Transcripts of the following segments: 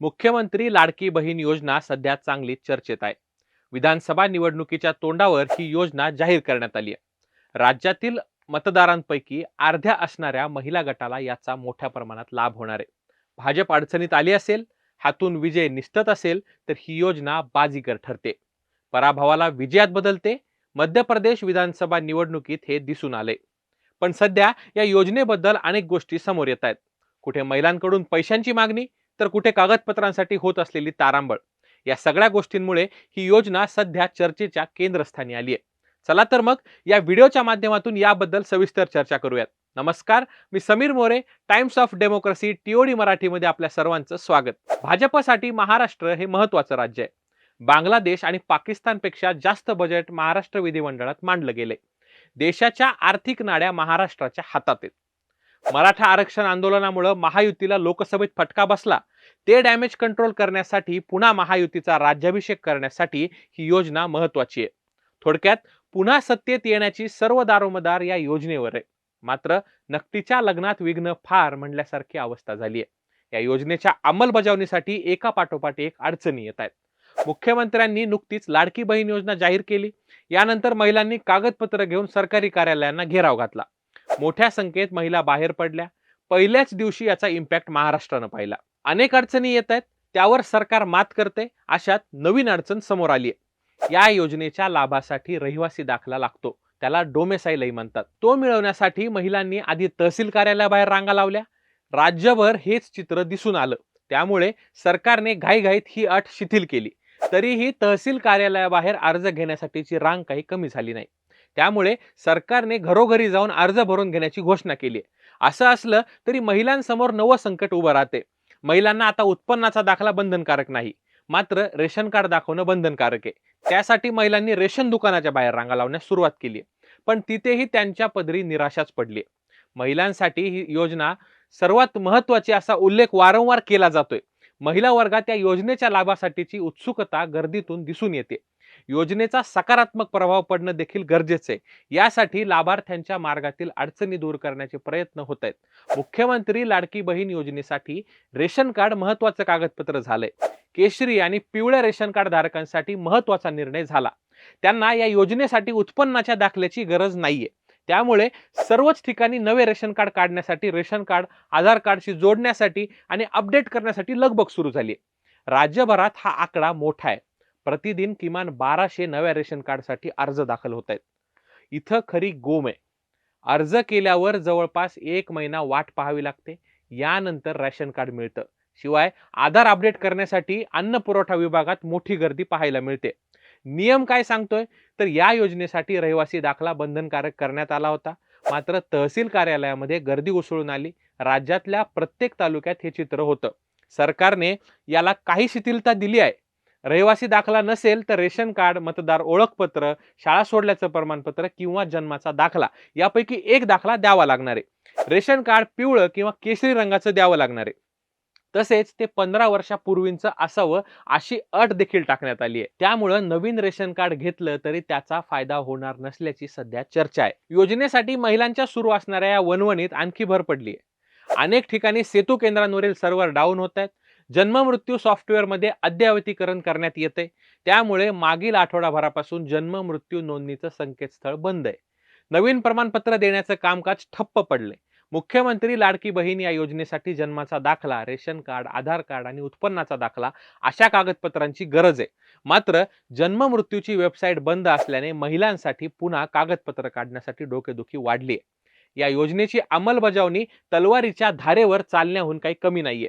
मुख्यमंत्री लाडकी बहीण योजना सध्या चांगली चर्चेत आहे. विधानसभा निवडणुकीच्या तोंडावर ही योजना जाहीर करण्यात आली आहे. राज्यातील मतदारांपैकी अर्ध्या असणाऱ्या महिला गटाला याचा मोठ्या प्रमाणात लाभ होणार आहे. भाजप अडचणीत आली असेल हातून विजय निश्चित असेल तर ही योजना बाजीगर ठरते. पराभवाला विजयात बदलते मध्य प्रदेश विधानसभा निवडणुकीत हे दिसून आले. पण सध्या या योजनेबद्दल अनेक गोष्टी समोर येत आहेत. कुठे महिलांकडून पैशांची मागणी तर कुठे कागदपत्रांसाठी होत असलेली तारांबळ. या सगळ्या गोष्टींमुळे ही योजना सध्या चर्चेच्या केंद्रस्थानी आली आहे. चला तर मग या व्हिडिओच्या माध्यमातून याबद्दल सविस्तर चर्चा करूयात. नमस्कार मी Sameer More Times of Democracy TOD मराठीमध्ये आपल्या सर्वांचं स्वागत. भाजपसाठी महाराष्ट्र हे महत्वाचं राज्य आहे. बांगलादेश आणि पाकिस्तानपेक्षा जास्त बजेट महाराष्ट्र विधिमंडळात मांडलं गेले देशाच्या आर्थिक नाड्या महाराष्ट्राच्या हातात आहेत. मराठा आरक्षण आंदोलनामुळे महायुतीला लोकसभेत फटका बसला. ते डॅमेज कंट्रोल करण्यासाठी पुन्हा महायुतीचा राज्याभिषेक करण्यासाठी ही योजना महत्वाची आहे. थोडक्यात पुन्हा सत्तेत येण्याची सर्व दारोमदार या योजनेवर आहे. मात्र नक्तीच्या लग्नात विघ्न फार म्हणल्यासारखी अवस्था झाली आहे. या योजनेच्या अंमलबजावणीसाठी एका पाठोपाठ एक अडचणी येत आहेत. मुख्यमंत्र्यांनी नुकतीच लाडकी बहीण योजना जाहीर केली. यानंतर महिलांनी कागदपत्र घेऊन सरकारी कार्यालयांना घेराव घातला. मोठ्या संख्येत महिला बाहेर पडल्या. पहिल्याच दिवशी याचा इम्पॅक्ट महाराष्ट्रानं पाहिला. अनेक अडचणी येत आहेत त्यावर सरकार मात करते अशात नवीन अडचण समोर आली आहे. या योजनेच्या लाभासाठी रहिवासी दाखला लागतो त्याला डोमेसाईलही म्हणतात. तो मिळवण्यासाठी महिलांनी आधी तहसील कार्यालयाबाहेर रांगा लावल्या. राज्यभर हेच चित्र दिसून आलं. त्यामुळे सरकारने घाईघाईत ही अट शिथिल केली. तरीही तहसील कार्यालयाबाहेर अर्ज घेण्यासाठीची रांग काही कमी झाली नाही. त्यामुळे सरकारने घरोघरी जाऊन अर्ज भरून घेण्याची घोषणा केली असं असलं तरी महिलांसमोर नवं संकट उभं राहते. महिलांना आता उत्पन्नाचा दाखला बंधनकारक नाही. मात्र रेशन कार्ड दाखवणं बंधनकारक आहे. त्यासाठी महिलांनी रेशन दुकानाच्या बाहेर रांगा लावण्यास सुरुवात केली पण तिथेही त्यांच्या पदरी निराशाच पडली महिलांसाठी ही योजना सर्वात महत्वाची असा उल्लेख वारंवार केला जातोय. महिला वर्गात या योजनेच्या लाभासाठीची उत्सुकता गर्दीतून दिसून येते. योजनेचा सकारात्मक प्रभाव पडणं देखील गरजेचं आहे. यासाठी लाभार्थ्यांच्या मार्गातील अडचणी दूर करण्याचे प्रयत्न होत आहेत. मुख्यमंत्री लाडकी बहीण योजनेसाठी रेशन कार्ड महत्वाचं कागदपत्र झालंय. केशरी आणि पिवळ्या रेशन कार्ड धारकांसाठी महत्त्वाचा निर्णय झाला. त्यांना या योजनेसाठी उत्पन्नाच्या दाखल्याची गरज नाहीये. त्यामुळे सर्वच ठिकाणी नवे रेशन कार्ड काढण्यासाठी रेशन कार्ड आधार कार्डशी जोडण्यासाठी आणि अपडेट करण्यासाठी लगबग सुरू झाली राज्यभरात हा आकडा मोठा आहे. प्रतिदिन किमान बाराशे नव्या रेशन कार्डसाठी अर्ज दाखल होत आहेत. इथं खरी गोम आहे. अर्ज केल्यावर जवळपास एक महिना वाट पाहावी लागते. यानंतर रेशन कार्ड मिळतं. शिवाय आधार अपडेट करण्यासाठी अन्न पुरवठा विभागात मोठी गर्दी पाहायला मिळते. नियम काय सांगतोय? तर या योजनेसाठी रहिवासी दाखला बंधनकारक करण्यात आला होता. मात्र तहसील कार्यालयामध्ये गर्दी उसळून आली. राज्यातल्या प्रत्येक तालुक्यात हे चित्र होतं. सरकारने याला काही शिथिलता दिली आहे. रहिवासी दाखला नसेल तर रेशन कार्ड मतदार ओळखपत्र शाळा सोडल्याचं प्रमाणपत्र किंवा जन्माचा दाखला यापैकी एक दाखला द्यावा लागणार. आहे रेशन कार्ड पिवळं किंवा केशरी रंगाचं द्यावं लागणार. आहे तसेच ते पंधरा वर्षापूर्वींचं असावं अशी अट देखील टाकण्यात आली आहे त्यामुळं नवीन रेशन कार्ड घेतलं तरी त्याचा फायदा होणार नसल्याची सध्या चर्चा आहे. योजनेसाठी महिलांच्या सुरू असणाऱ्या या वनवणीत आणखी भर पडली आहे अनेक ठिकाणी सेतू केंद्रांवरील सर्व्हर डाऊन होत आहेत जन्म मृत्यू सॉफ्टवेअरमध्ये अद्ययावतीकरण करण्यात येते त्यामुळे मागील आठवडाभरापासून जन्म मृत्यू नोंदणीचं संकेतस्थळ बंद आहे. नवीन प्रमाणपत्र देण्याचं कामकाज ठप्प पडले मुख्यमंत्री लाडकी बहीण या योजनेसाठी जन्माचा दाखला रेशन कार्ड आधार कार्ड आणि उत्पन्नाचा दाखला अशा कागदपत्रांची गरज आहे. मात्र जन्म मृत्यूची वेबसाईट बंद असल्याने महिलांसाठी पुन्हा कागदपत्र काढण्यासाठी डोकेदुखी वाढली आहे या योजनेची अंमलबजावणी तलवारीच्या धारेवर चालण्याहून काही कमी नाहीये.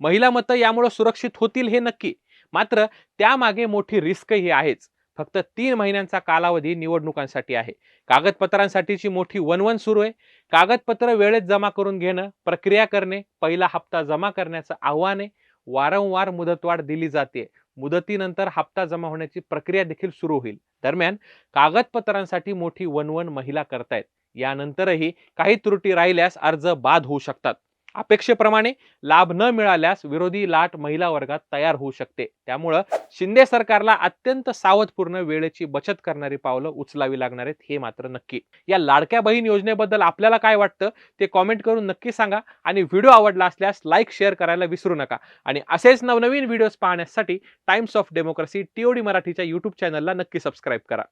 महिला मतं यामुळे सुरक्षित होतील हे नक्की. मात्र त्यामागे मोठी रिस्कही आहेच. फक्त तीन महिन्यांचा कालावधी निवडणुकांसाठी आहे. कागदपत्रांसाठीची मोठी वनवन सुरू आहे. कागदपत्र वेळेत जमा करून घेणं प्रक्रिया करणे पहिला हप्ता जमा करण्याचं आव्हान आहे. वारंवार मुदतवाढ दिली जाते. मुदतीनंतर हप्ता जमा होण्याची प्रक्रिया देखील सुरू होईल. दरम्यान कागदपत्रांसाठी मोठी वनवन महिला करतायत. यानंतरही काही त्रुटी राहिल्यास अर्ज बाद होऊ शकतात. अपेक्षेप्रमाणे लाभ न मिळाल्यास विरोधी लाट महिला वर्गात तयार होऊ शकते. त्यामुळं शिंदे सरकारला अत्यंत सावधपूर्ण वेळेची बचत करणारी पावलं उचलावी लागणार आहेत हे मात्र नक्की. या लाडक्या बहीण योजनेबद्दल आपल्याला काय वाटतं ते कॉमेंट करून नक्की सांगा आणि व्हिडिओ आवडला असल्यास लाईक शेअर करायला विसरू नका. आणि असेच नवनवीन व्हिडिओज पाहण्यासाठी टाइम्स ऑफ डेमोक्रेसी टीओडी मराठीच्या युट्यूब चॅनलला नक्की सबस्क्राईब करा.